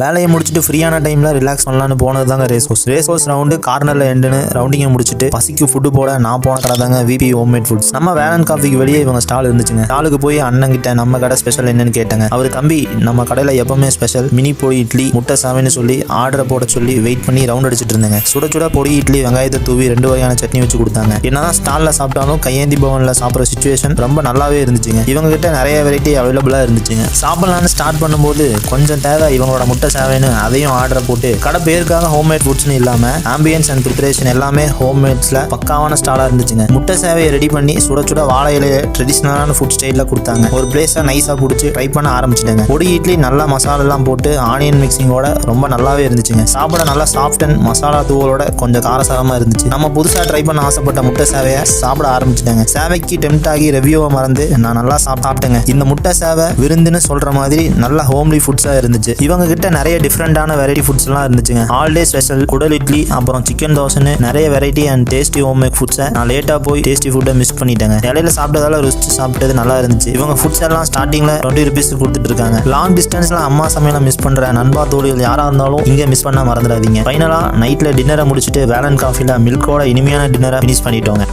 வேலையை முடிச்சுட்டு ஃப்ரீயான டைம்ல ரிலாக்ஸ் பண்ணலான்னு போனது தாங்க race course race course round கார்னர்ல எண்டுன்னு ரவுண்டிங்கை முடிச்சுட்டு பசிக்கு ஃபுட்டு போட நான் போன கடை தாங்க விபி ஹோம்மேட் ஃபுட்ஸ் நம்ம வேலன் காஃபிக்கு வெளியே இவங்க ஸ்டால் இருந்துச்சுங்க. ஸ்டாலுக்கு போய் அண்ணன் கிட்ட நம்ம கடை ஸ்பெஷல் என்னன்னு கேட்டாங்க. அவர் தம்பி நம்ம கடையில் எப்பவுமே ஸ்பெஷல் மினி பொடி இட்லி முட்டை சாமின்னு சொல்லி ஆர்டரை போட சொல்லி வெயிட் பண்ணி ரவுண்ட் அடிச்சிட்டு இருந்தாங்க. சுட சுட பொடி இட்லி வெங்காயத்தை தூவி ரெண்டு வகையான சட்னி வச்சு கொடுத்தாங்க. என்னதான் ஸ்டாலில் சாப்பிட்டாலும் கையேந்தி பவனில் சாப்பிட்ற சுச்சுவேஷன் ரொம்ப நல்லாவே இருந்துச்சுங்க. இவங்க கிட்ட நிறைய வெரைட்டி அவைலபிளாக இருந்துச்சுங்க. சாப்பிடலான்னு ஸ்டார்ட் பண்ணும்போது கொஞ்சம் தேவை இவங்களோட முட்டை சேவைன்னு அதையும் ஆர்டர் போட்டு கடை பேருக்காக ஹோம்மேட் ஃபுட்ஸ்னு இல்லாமல் ஆம்பியன்ஸ் அண்ட் ப்ரிப்பரேஷன் எல்லாமே ஹோம்மேட்ஸில் பக்காவான ஸ்டாலாக இருந்துச்சுங்க. முட்டை சேவையை ரெடி பண்ணி சுட சுட வாழை இலையை ட்ரெடிஷ்னலான ஃபுட் ஸ்டைலில் கொடுத்தாங்க. ஒரு பிளேஸை நைஸாக பிடிச்சி ட்ரை பண்ண ஆரம்பிச்சிட்டாங்க. பொடி இட்லி நல்லா மசாலாலாம் போட்டு ஆனியன் மிக்சிங்கோட ரொம்ப நல்லாவே இருந்துச்சுங்க. சாப்பிட நல்லா சாஃப்ட் அண்ட் மசாலா தூவலோட கொஞ்சம் காரசாரமாக இருந்துச்சு. நம்ம புதுசாக ட்ரை பண்ண ஆசைப்பட்ட முட்டை சேவையை சாப்பிட ஆரம்பிச்சிட்டாங்க. சேவைக்கு டெம்ட் ஆகி ரெவியூவை மறந்து நான் நல்லா சாப்பிட்டேங்க. இந்த முட்டை சேவை விருந்துன்னு சொல்ற மாதிரி நல்ல ஹோம்லி ஃபுட்ஸாக இருந்துச்சு. இவங்க கிட்ட நிறைய டிஃப்ரெண்டான வெரைட்டி ஃபுட்ஸ் எல்லாம் இருந்துச்சுங்க. ஆல் டே ஸ்பெஷல் குடல் இட்லி அப்புறம் சிக்கன் தோசைன்னு நிறைய variety and tasty home make ஃபுட்ஸை நான் லேட்டாக போய் டேஸ்டி ஃபுட்டை மிஸ் பண்ணிட்டேங்க. இடையில சாப்பிட்டதால ருசிச்சு சாப்பிட்டது நல்லா இருந்துச்சு. இவங்க ஃபுட்ஸ் எல்லாம் ஸ்டார்டிங்கில் டுவெண்ட்டி ருபீஸ் கொடுத்துட்டு இருக்காங்க. லாங் டிஸ்டன்ஸ்ல அம்மா சமையல மிஸ் பண்ற நண்பா தோழிகள் யாராக இருந்தாலும் இங்கே மிஸ் பண்ண மறந்துடாதீங்க. ஃபைனலாக நைட்டில் டின்னரை முடிச்சுட்டு வேலன் காஃபியில் மில்கோட இனிமையான டின்னரை ஃபினிஷ் பண்ணிட்டோங்க.